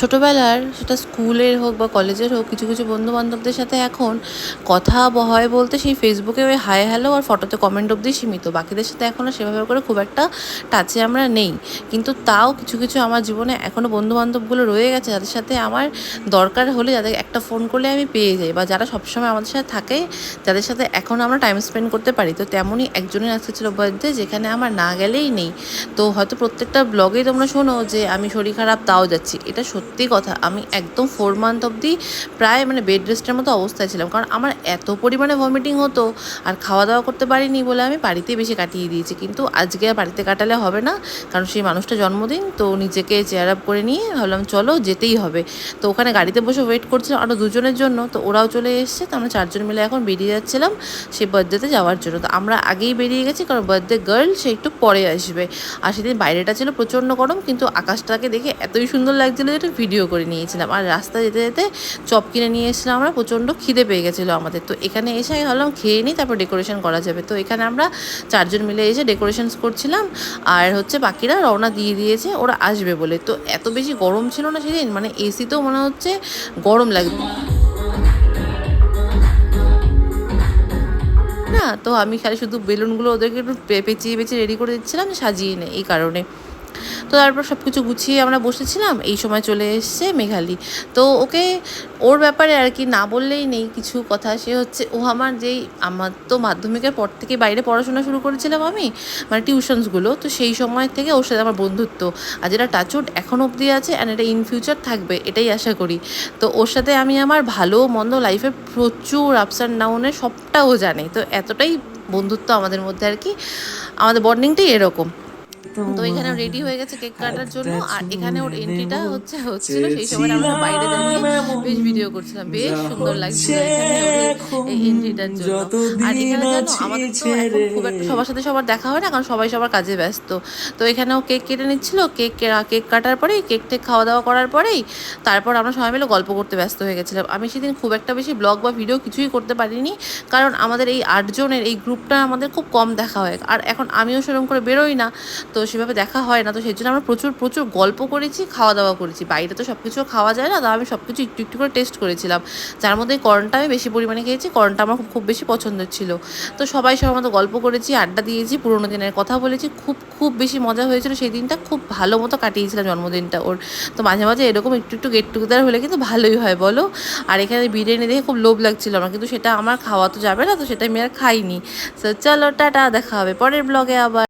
ছোটোবেলার সেটা স্কুলের হোক বা কলেজের হোক কিছু কিছু বন্ধু বান্ধবদের সাথে এখন কথা হয় বলতে সেই ফেসবুকে ওই হাই হ্যালো আর ফটোতে কমেন্ট অবধি সীমিত। বাকিদের সাথে এখনও সেভাবে করে খুব একটা টাচে আমরা নেই। কিন্তু তাও কিছু কিছু আমার জীবনে এখনও বন্ধু বান্ধবগুলো রয়ে গেছে যাদের সাথে আমার দরকার হলে যাদের একটা ফোন করলে আমি পেয়ে যাই বা যারা সবসময় আমাদের সাথে থাকে যাদের সাথে এখন আমরা টাইম স্পেন্ড করতে পারি। তো তেমনই একজনের আজকে ছিল বার্থডে যেখানে আমার না গেলেই নেই। তো হয়তো প্রত্যেকটা ব্লগেই তোমরা শোনো যে আমি শরীর খারাপ, তাও যাচ্ছি। এটা সত্যি কথা, আমি একদম ফোর মান্থ অবধি প্রায় মানে বেড রেস্টের মতো অবস্থায় ছিলাম। কারণ আমার এত পরিমাণে ভমিটিং হতো আর খাওয়া দাওয়া করতে পারিনি বলে আমি বাড়িতেই বেশি কাটিয়ে দিয়েছি। কিন্তু আজকে আর বাড়িতে কাটালে হবে না, কারণ সেই মানুষটা জন্মদিন, তো নিজেকে চেয়ার আপ করে নিয়ে ভাবলাম চলো যেতেই হবে। তো ওখানে গাড়িতে বসে ওয়েট করছিলাম আরও দুজনের জন্য, তো ওরাও চলে এসছে, তো আমরা চারজন মিলে এখন বেরিয়ে যাচ্ছিলাম সেই বার্থডেতে যাওয়ার জন্য। তো আমরা আগেই বেরিয়ে গেছি, কারণ বার্থডে গার্ল সে একটু পরে আসবে। আর সেদিন বাইরেটা ছিল প্রচণ্ড গরম, কিন্তু আকাশটাকে দেখে এতই সুন্দর লাগছিল যে একটা ভিডিও করে নিয়েছিলাম। আর রাস্তা যেতে যেতে চপ কিনে নিয়ে এসেছিলাম আমরা, প্রচণ্ড খিদে পেয়ে গেছিল আমাদের। তো এখানে এসে আমি ভাবলাম খেয়ে নিই, তারপর ডেকোরেশন করা যাবে। তো এখানে আমরা চারজন মিলে এসে ডেকোরেশনস করছিলাম। আর হচ্ছে বাকিরা রওনা দিয়ে দিয়েছে, ওরা আসবে বলে। তো এত বেশি গরম ছিল না সেদিন মানে এসিতেও মনে হচ্ছে গরম লাগবে। তো আমি খালি শুধু বেলুনগুলো ওদেরকে একটু পেঁচিয়ে পেঁচিয়ে রেডি করে দিচ্ছিলাম, সাজিয়ে নে এই কারণে। তো তারপর সব কিছু গুছিয়ে আমরা বসেছিলাম। এই সময় চলে এসছে মেঘালি। তো ওকে ওর ব্যাপারে আর কি না বললেই নেই কিছু কথা। সে হচ্ছে, ও আমার যেই আমার তো মাধ্যমিকের পর থেকে বাইরে পড়াশোনা শুরু করেছিলাম আমি মানে টিউশনসগুলো, তো সেই সময় থেকে ওর সাথে আমার বন্ধুত্ব। আর যেটা টাচউড এখন অবধি আছে অ্যান্ড এটা ইন ফিউচার থাকবে, এটাই আশা করি। তো ওর সাথে আমি আমার ভালো মন্দ লাইফে প্রচুর আপস অ্যান্ড ডাউনের সবটা ও জানে। তো এতটাই বন্ধুত্ব আমাদের মধ্যে আর কি, আমাদের বন্ডিংটাই এরকম। তো এখানে রেডি হয়ে গেছে কেক কাটার জন্য আর এখানে ওর এন্ট্রিটা হচ্ছে হচ্ছিল সেই সময় আমরা বাইরে দাঁড়িয়ে বেশ ভিডিও করছিলাম বেশ সুন্দর লাগছিল ওর এই এন্ট্রিটার জন্য। আর এখানে আমাদের তো খুব একটা সবার সাথে সবার দেখা হয় না কারণ সবাই সবার কাজে ব্যস্ত। তো এখানেও কেক কেটে নিচ্ছিল কেক কেক কাটার পরেই কেক টেক খাওয়া দাওয়া করার পরেই তারপর আমরা সবাই মিলে গল্প করতে ব্যস্ত হয়ে গেছিলাম। আমি সেদিন খুব একটা বেশি ব্লগ বা ভিডিও কিছুই করতে পারিনি কারণ আমাদের এই আটজনের এই গ্রুপটা আমাদের খুব কম দেখা হয়। আর এখন আমিও সেরকম করে বেরোই না তো সেভাবে দেখা হয় না, তো সেই জন্য আমরা প্রচুর প্রচুর গল্প করেছি খাওয়া দাওয়া করেছি। বাইরে তো সব কিছু খাওয়া যায় না, তো আমি সব কিছু একটু একটু করে টেস্ট করেছিলাম। যার মধ্যে করনটা আমি বেশি পরিমাণে খেয়েছি করনটা আমার খুব খুব বেশি পছন্দের ছিল। তো সবাই সবার মতো গল্প করেছি, আড্ডা দিয়েছি, পুরোনো দিনের কথা বলেছি। খুব খুব বেশি মজা হয়েছিল, সেই দিনটা খুব ভালো মতো কাটিয়েছিলাম জন্মদিনটা ওর। তো মাঝে মাঝে এরকম একটু একটু গেট টুগেদার হলে কিন্তু ভালোই হয়, বলো? আর এখানে বিরিয়ানি দেখে খুব লোভ লাগছিল আমার, কিন্তু সেটা আমার খাওয়া তো যাবে না, তো সেটা আমি আর খাইনি। তো চলো, টাটা, দেখা হবে পরের ব্লগে আবার।